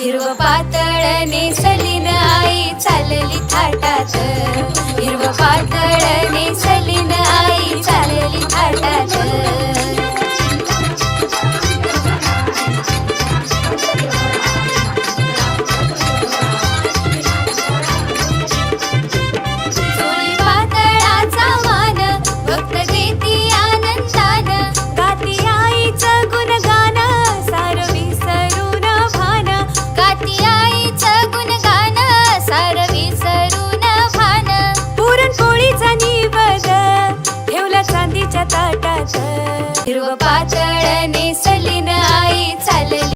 हिरव पातळ नेसली आई चालली थाटात. हिरव पातळ पाचडने स